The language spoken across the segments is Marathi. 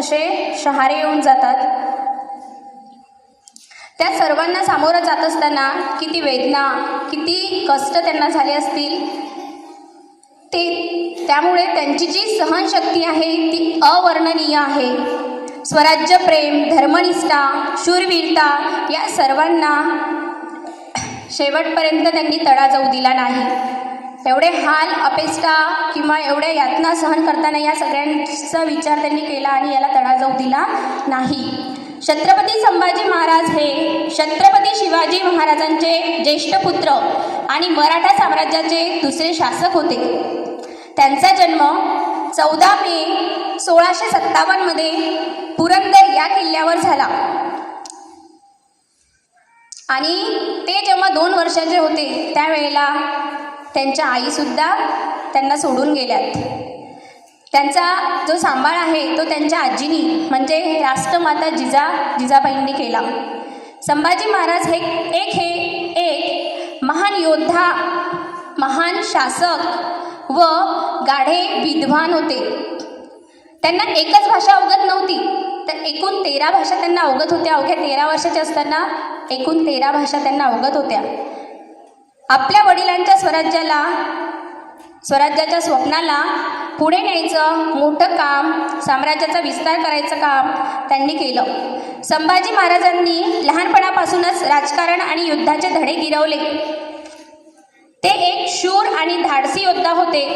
असे शहारे येऊन जातात. त्या सर्वांना सामोरं जात असताना किती वेदना किती कष्ट त्यांना झाले असतील. ते त्यामुळे त्यांची जी सहनशक्ती आहे ती अवर्णनीय आहे. स्वराज्य प्रेम धर्मनिष्ठा शूरवीरता या सर्वांना शेवटपर्यंत त्यांनी तडा जाऊ दिला नाही. एवढे हाल अपेष्टा किंवा एवढ्या यातना सहन करताना या सगळ्यांचा विचार त्यांनी केला आणि याला तडा जाऊ दिला नाही. छत्रपती संभाजी महाराज हे छत्रपती शिवाजी महाराजांचे ज्येष्ठ पुत्र आणि मराठा साम्राज्याचे दुसरे शासक होते. त्यांचा जन्म चौदा मे सोळाशे सत्तावन्नमध्ये पुरंदर या किल्ल्यावर झाला. आणि ते जेव्हा दोन वर्षाचे होते त्यावेळेला त्यांच्या आईसुद्धा त्यांना सोडून गेल्यात. त्यांचा जो सांभाळ आहे तो त्यांच्या आजीनी म्हणजे राष्ट्रमाता जिजा जिजाबाईंनी केला. संभाजी महाराज हे एक हे एक महान योद्धा महान शासक व गाढे विद्वान होते. त्यांना एकच भाषा अवगत नव्हती. तर एकूण तेरा भाषा त्यांना अवगत होत्या. अवघ्या तेरा वर्षाच्या असताना एकूण तेरा भाषा त्यांना अवगत होत्या. आपल्या वडिलांच्या स्वराज्याला स्वराज्याच्या स्वप्नाला पुढे न्यायचं मोठं काम साम्राज्याचा विस्तार करायचं काम त्यांनी केलं. संभाजी महाराजांनी लहानपणापासूनच राजकारण आणि युद्धाचे धडे गिरवले. ते एक शूर आणि धाडसी योद्धा होते.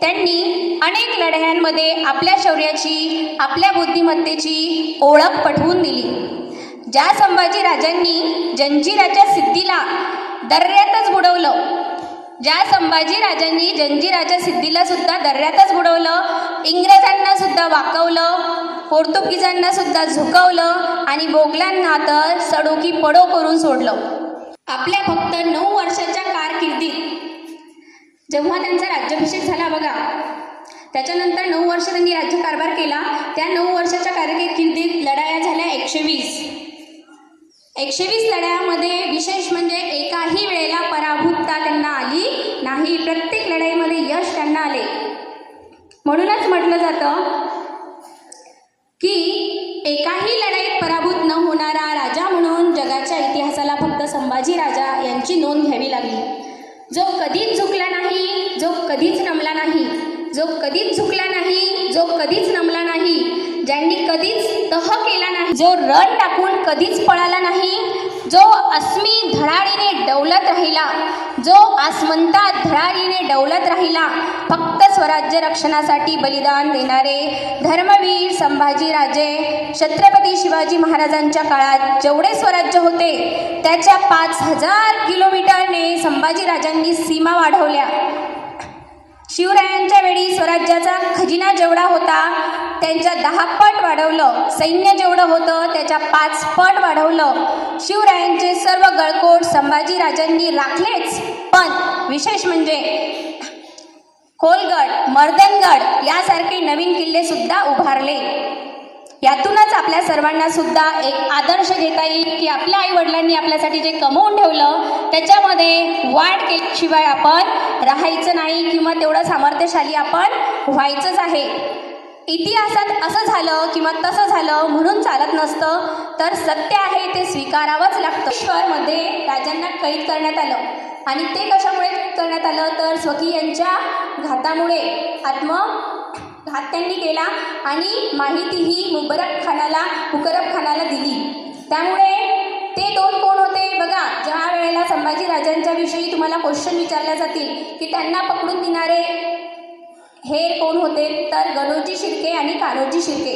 त्यांनी अनेक लढ्यांमध्ये आपल्या शौर्याची आपल्या बुद्धिमत्तेची ओळख पटवून दिली. ज्या संभाजीराजांनी जंजिराच्या सिद्धीला दर्यातच बुडवलं ज्या संभाजीराजांनी जंजिराच्या सिद्धीला सुद्धा दर्यातच बुडवलं इंग्रजांना सुद्धा वाकवलं पोर्तुगीजांना सुद्धा झुकवलं आणि मोगलांना तर सडोकी पडो करून सोडलं. आपल्या फक्त नऊ वर्षाच्या कारकिर्दीत जेव्हा त्यांचा राज्याभिषेक झाला बघा त्याच्यानंतर नऊ वर्ष त्यांनी राज्यकारभार केला त्या नऊ वर्षाच्या कारकिर्दीत लढाया झाल्या एकशे वीस. एकशे वीस लढ्यामध्ये विशेष म्हणजे एकाही वेळेला पराभूतता त्यांना आली नाही. प्रत्येक लढाईमध्ये यश त्यांना आले. म्हणूनच म्हटलं जातं की एकाही लढाईत पराभूत न होणारा राजा म्हणून जगाच्या इतिहासाला फक्त संभाजी राजा यांची नोंद घ्यावी लागली. जो कधीच झुकला नाही जो कधीच नमला नाही जो कधीच झुकला नाही जो कधीच नमला नाही ज्यांनी कधीच तह केला नाही जो रण टाकून कधीच पळाला नाही जो अस्मी धडाडीने डवलत राहिला जो आसमंतात धडाडीने डवलत राहिला फक्त स्वराज्य रक्षणासाठी बलिदान देणारे धर्मवीर संभाजीराजे छत्रपती शिवाजी महाराजांच्या काळात जेवढे स्वराज्य होते त्याच्या पाच हजार किलोमीटरने संभाजीराजांनी सीमा वाढवल्या. शिवरायांच्या वेळी स्वराज्याचा खजिना जेवढा होता त्यांच्या दहा पट वाढवलं. सैन्य जेवढं होतं त्याच्या पाच पट वाढवलं. शिवरायांचे सर्व गळकोट संभाजीराजांनी राखलेच. पण विशेष म्हणजे खोलगड मर्दनगड यासारखे नवीन किल्ले सुद्धा उभारले. यातूनच आपल्या सर्वांना सुद्धा एक आदर्श घेता येईल की आपल्या आई वडिलांनी आपल्यासाठी जे कमवून ठेवलं त्याच्यामध्ये वाढ केल्याशिवाय आपण राहायचं नाही किंवा तेवढं सामर्थ्यशाली आपण व्हायचंच आहे. इतिहासात असं झालं किंवा तसं झालं म्हणून चालत नसतं तर सत्य आहे ते स्वीकारावंच लागतं. ईश्वरमध्ये राजांना कैद करण्यात आलं. आणि ते कशामुळे कैद करण्यात आलं? तर स्वकीयांच्या घातामुळे. आत्म घात त्यांनी केला आणि माहिती ही मुबरक खानाला मुकरब खानाला दिली. त्यामुळे ते दोन कोण होते? बघा ज्या वेळेला संभाजी राजांच्या विषयी तुम्हाला क्वेश्चन विचारले जातील की त्यांना पकडून देणारे हे कोण होते? तर गणोजी शिर्के आणि कान्होजी शिर्के.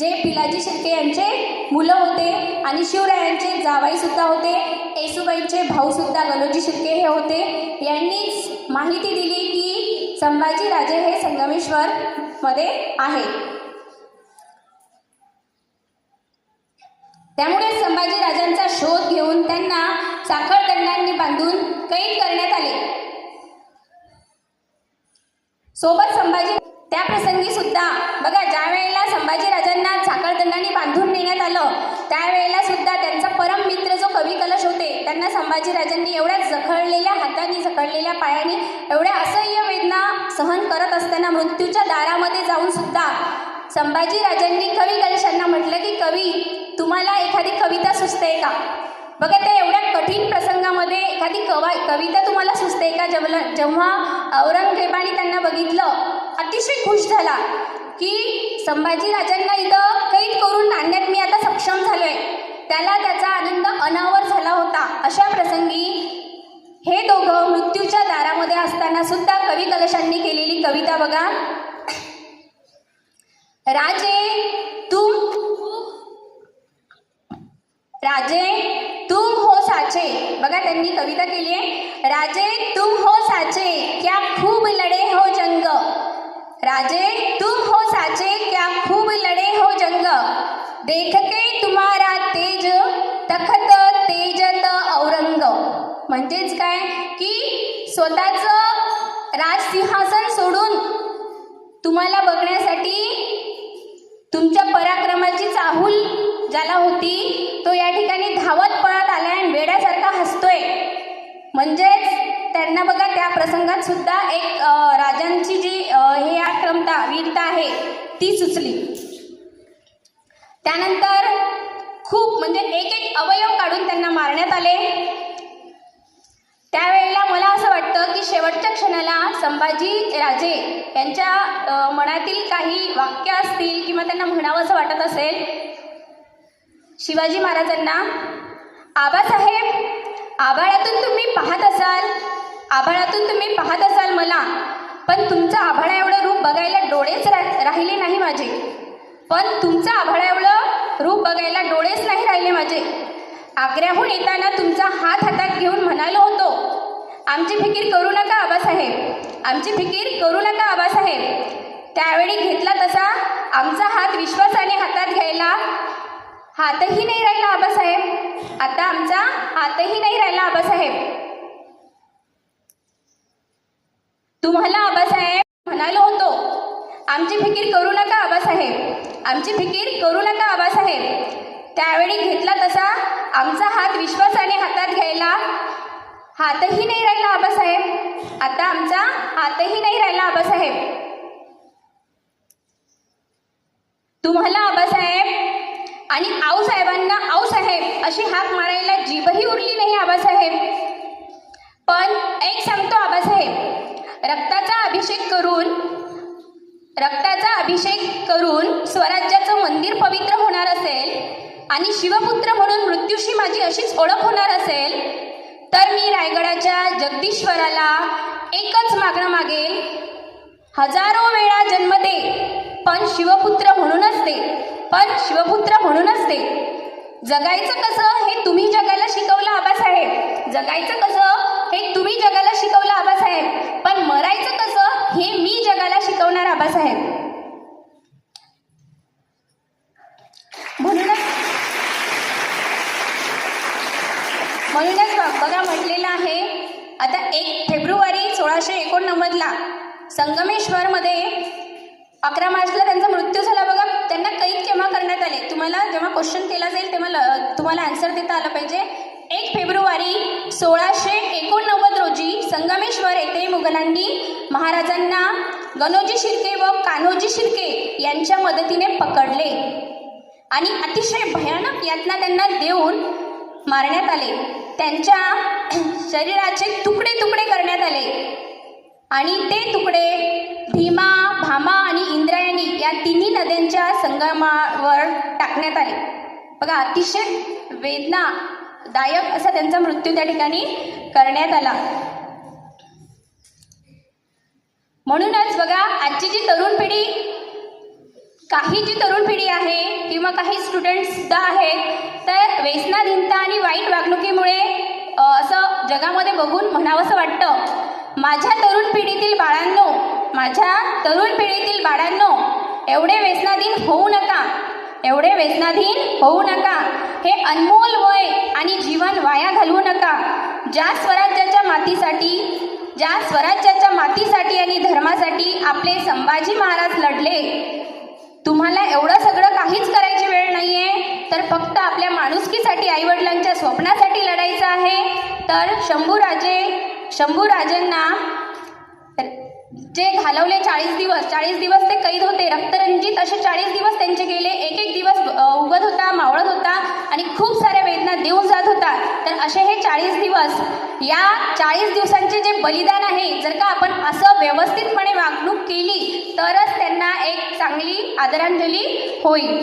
जे पिलाजी शिर्के यांचे मुलं होते आणि शिवरायांचे जावाईसुद्धा होते येसुबाईंचे भाऊसुद्धा गणोजी शिर्के हे होते. यांनीच माहिती दिली की संभाजीराजे हे संगमेश्वर मध्ये आहे त्यामुळे संभाजीराजांचा शोध घेऊन त्यांना साखळदंडांनी बांधून कैद करण्यात आले. सोबत संभाजी त्या प्रसंगी सुद्धा बघा ज्या वेळेला संभाजीराजांना साखळदंडाने बांधून नेण्यात आलं त्यावेळेला सुद्धा त्यांचा परम मित्र जो कवी कलश होते त्यांना संभाजीराजांनी एवढ्या जखळलेल्या हाताने जखळलेल्या पायाने एवढ्या असह्य वेदना सहन करत असताना मृत्यूच्या दारामध्ये जाऊन सुद्धा संभाजी राजांनी कवी कलशांना म्हटलं की कवी तुम्हाला एखादी कविता सुचते का? बघा त्या एवढ्या कठीण प्रसंगामध्ये एखादी कवा कविता तुम्हाला सुचते का? जेव्हा जेव्हा औरंगजेबाने त्यांना बघितलं अतिशय खुश झाला की संभाजी राजांना इथं कैद करून आणण्यात मी आता सक्षम झालोय. त्याला त्याचा आनंद अनावर झाला होता. अशा प्रसंगी हे दोघं मृत्यूच्या दारामध्ये असताना सुद्धा कवी कलशांनी केलेली कविता बघा. राजे तुम राजे तुम हो साचे. बघा त्यांनी कविता केली आहे. राजे तुम हो साचे क्या खूब लढे हो जंग. राजे तुम हो साचे क्या खूब लढे हो जंग. देखके तुम्हारा तेज तखत तेजत औरंग. म्हणजेच काय? की स्वतःचं राजसिंहासन सोडून तुम्हाला बघण्यासाठी तुमच्या पराक्रमाची चाहूल ज्याला होती तो या ठिकाणी धावत पळत आलाय आणि वेड्यासारखा हसतोय. म्हणजेच त्यांना बघा त्या प्रसंगात सुद्धा एक राजांची जी हे आक्रमता वीरता आहे ती सुचली. त्यानंतर खूप म्हणजे एक एक अवयव काढून त्यांना मारण्यात आले. त्यावेळेला मला असं वाटतं की शेवटच्या क्षणाला संभाजी राजे यांच्या मनातील काही वाक्य असतील किंवा त्यांना म्हणावं असं वाटत असेल शिवाजी महाराजांना आबासाहेब आभाळातून तुम्ही पाहत असाल आभाळातून तुम्ही पाहत असाल मला पण तुमचं आभाळा एवढं रूप बघायला डोळेच रा राहिले नाही माझे. पण तुमचं आभाळा एवढं रूप बघायला डोळेच नाही राहिले माझे. आग्र्याहून येताना तुमचा हात हातात घेऊन म्हणालो होतो आमची फिकीर करू नका आबासाहेब आमची फिकीर करू नका आबासाहेब. त्यावेळी घेतला तसा आमचा हात विश्वासाने हातात घ्यायला हातही नाही राहिला आबासाहेब. आता आमचा हातही नाही राहिला आबासाहेब. तुम्हाला आबासाहेब म्हणालो होतो आमची फिकीर करू नका आबासाहेब. आमची फिकीर करू नका आबासाहेब. त्यावेळी घेतला तसा आमचा हात विश्वासाने हातात घ्यायला हातही नाही राहिला आबासाहेब. आता आमचा हातही नाही राहिला आबासाहेब. तुम्हाला आबासाहेब आणि आऊसाहेबांना आऊसाहेब अशी हाक मारायला जीभही उरली नाही आबासाहेब. पण एक सांगतो आबासाहेब रक्ताचा अभिषेक करून रक्ताचा अभिषेक करून स्वराज्याचं मंदिर पवित्र होणार असेल आणि शिवपुत्र म्हणून मृत्यूशी माझी अशीच ओळख होणार असेल तर मी रायगडाच्या जगदीश्वराला एकच मागणं मागेल. हजारो वेळा जन्म दे. पण शिवपुत्र म्हणूनच दे पण शिवपुत्र म्हणूनच दे जगायचं कसं हे तुम्ही जगाला शिकवलं आबासाहेब. जगायचं कसं हे तुम्ही जगाला शिकवलं आबासाहेब. पण मरायचं कसं हे मी जगाला शिकवणार आबासाहेब. म्हणूनच म्हणूनच बघा म्हटलेलं आहे. आता एक फेब्रुवारी सोळाशे एकोणनव्वदला संगमेश्वरमध्ये अकरा मार्चला त्यांचा मृत्यू झाला बघा. त्यांना कैद केव्हा करण्यात आले? तुम्हाला जेव्हा क्वेश्चन केला जाईल तेव्हा ल- तुम्हाला आन्सर देता आलं पाहिजे. एक फेब्रुवारी सोळाशे एकोणनव्वद रोजी संगमेश्वर येथे मुघलांनी महाराजांना गणोजी शिर्के व कान्होजी शिर्के यांच्या मदतीने पकडले. आणि अतिशय भयानक यातना त्यांना देऊन मारण्यात आले. त्यांच्या शरीराचे तुकडे तुकडे करण्यात आले. आणि ते तुकडे भीमा भामा तिन्ही नद्यांच्या संगमावर टाकण्यात आले. बघा अतिशय वेदनादायक असा त्यांचा मृत्यू त्या ठिकाणी करण्यात आला. म्हणूनच बघा आजची जी तरुण पिढी काही जी तरुण पिढी आहे किंवा काही स्टुडंट्स सुद्धा आहेत तर व्यसनाधीनता आणि वाईट वागणुकीमुळे असं जगामध्ये बघून म्हणावंसं वाटतं माझ्या तरुण पिढीतील बाळांनो माझ्या तरुण पिढीतील बाळांनो एवढे व्यसनाधीन होऊ नका. एवढे व्यसनाधीन होऊ नका. हे अनमोल वय आणि जीवन वाया घालवू नका. ज्या स्वराज्याच्या मातीसाठी ज्या स्वराज्याच्या मातीसाठी आणि धर्मासाठी आपले संभाजी महाराज लढले तुम्हाला एवढं सगळं काहीच करायची वेळ नाही आहे तर फक्त आपल्या माणुसकीसाठी आईवडिलांच्या स्वप्नासाठी लढायचं आहे. तर शंभूराजे शंभूराजेंना जे घालवले चाळीस दिवस चाळीस दिवस ते कैद होते रक्तरंजित असे चाळीस दिवस त्यांचे गेले. एक एक दिवस उगत होता मावळत होता आणि खूप साऱ्या वेदना देऊन जात होता. तर असे हे चाळीस दिवस या चाळीस दिवसांचे जे बलिदान आहे जर का आपण असं व्यवस्थितपणे वागणूक केली तरच त्यांना एक चांगली आदरांजली होईल.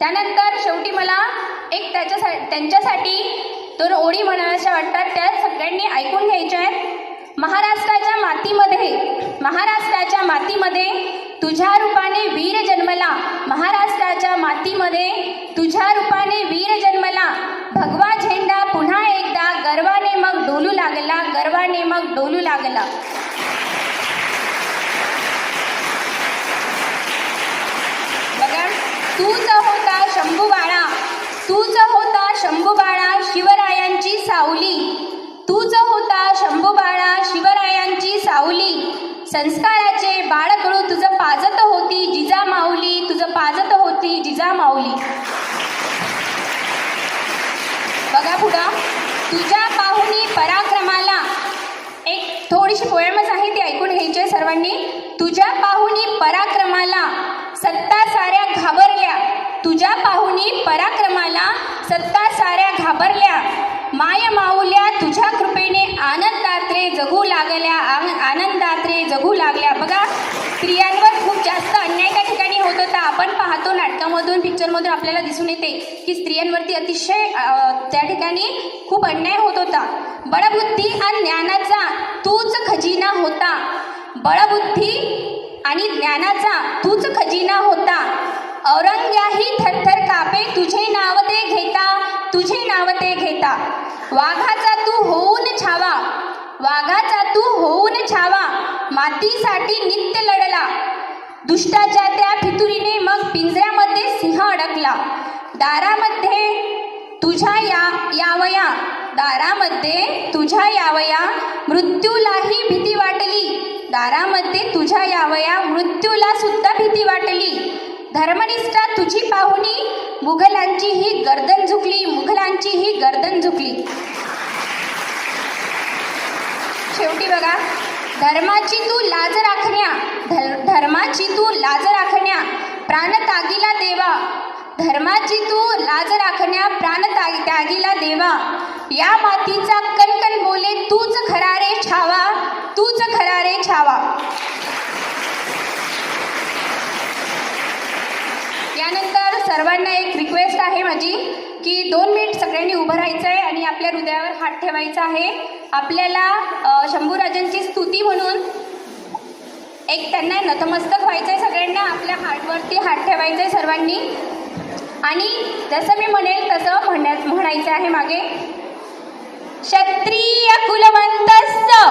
त्यानंतर शेवटी मला एक त्याच्यासाठी त्यांच्यासाठी दोन ओळी म्हणाव्याशा वाटतात त्या सगळ्यांनी ऐकून घ्यायच्या आहेत. महाराष्ट्राच्या मातीमध्ये महाराष्ट्राच्या मातीमध्ये तुझ्या रूपाने वीर जन्मला. महाराष्ट्राच्या मातीमध्ये तुझ्या रूपाने वीर जन्मला. भगवा झेंडा पुन्हा एकदा गर्वाने मग डोलू लागला गर्वाने मग डोलू लागला. बघा तूच होता शंभू बाळा तूच होता शंभू बाळा शिवरायांची सावली. शंभूबाळा शंभू बाळा शिवरायांची सावली. संस्काराचे बाळकडू तुझं पाजत होती जिजा माऊली तुझं पाजत होती जिजा माऊली बघा पुढं. तुझ्या पाहुनी पराक्रमाला. एक थोडीशी पोयमच आहे ती ऐकून घ्यायची सर्वांनी. तुझ्या पाहुनी पराक्रमाला सत्ता साऱ्या घाबरल्या. तुझ्या पाहुनी पराक्रमाला सत्ता साऱ्या घाबरल्या. माय माऊल्या तुझ्या कृपेने आनंदात्रे जगू लागल्या आनंदात्रे जगू लागल्या. बघा स्त्रियांवर खूप जास्त अन्याय त्या ठिकाणी होत होता. आपण पाहतो नाटकामधून पिक्चरमधून आपल्याला दिसून येते की स्त्रियांवरती अतिशय त्या ठिकाणी खूप अन्याय होत होता. बळबुद्धी आणि ज्ञानाचा तूच खजिना होता. बळबुद्धी आणि ज्ञानाचा तूच खजिना होता. औरंग्याही थरथर कापे तुझे नाव ते घेता तुझे नाव ते घेता. वाघाचा तू होऊन छावा वाघाचा तू होऊन छावा मातीसाठी नित्य लढला. दुष्टाच्या त्या फितुरीने मग पिंजऱ्यामध्ये सिंह अडकला. दारामध्ये तुझ्या या यावया दारामध्ये तुझ्या यावया मृत्यूलाही भीती वाटली. दारामध्ये तुझ्या यावया मृत्यूला सुद्धा भीती वाटली. धर्मनिष्ठा तुझी पाहुणी. मुघलांची ही गर्दन झुकली मुघलांची ही गर्दन झुकली. शेवटी बघा धर्माची तू लाज राखण्या धर्माची तू लाज राखण्या प्राण तागीला देवा. धर्माची तू लाज राखण्या प्राण त्यागीला देवा. या मातीचा कणकण बोले तूच खरा रे छावा तूच खरा रे छावा. सर्वांना एक रिक्वेस्ट आहे माझी की दोन मिनिट सगळ्यांनी उभं राहायचं आहे आणि आपल्या हृदयावर हात ठेवायचा आहे. आपल्याला शंभूराजांची स्तुती म्हणून एक त्यांना नतमस्तक व्हायचं आहे सगळ्यांना आपल्या हार्टवरती हात ठेवायचा आहे सर्वांनी. आणि जसं मी म्हणेल तसं म्हणण्यात म्हणायचं आहे मागे. क्षत्रिय कुलवंतस्य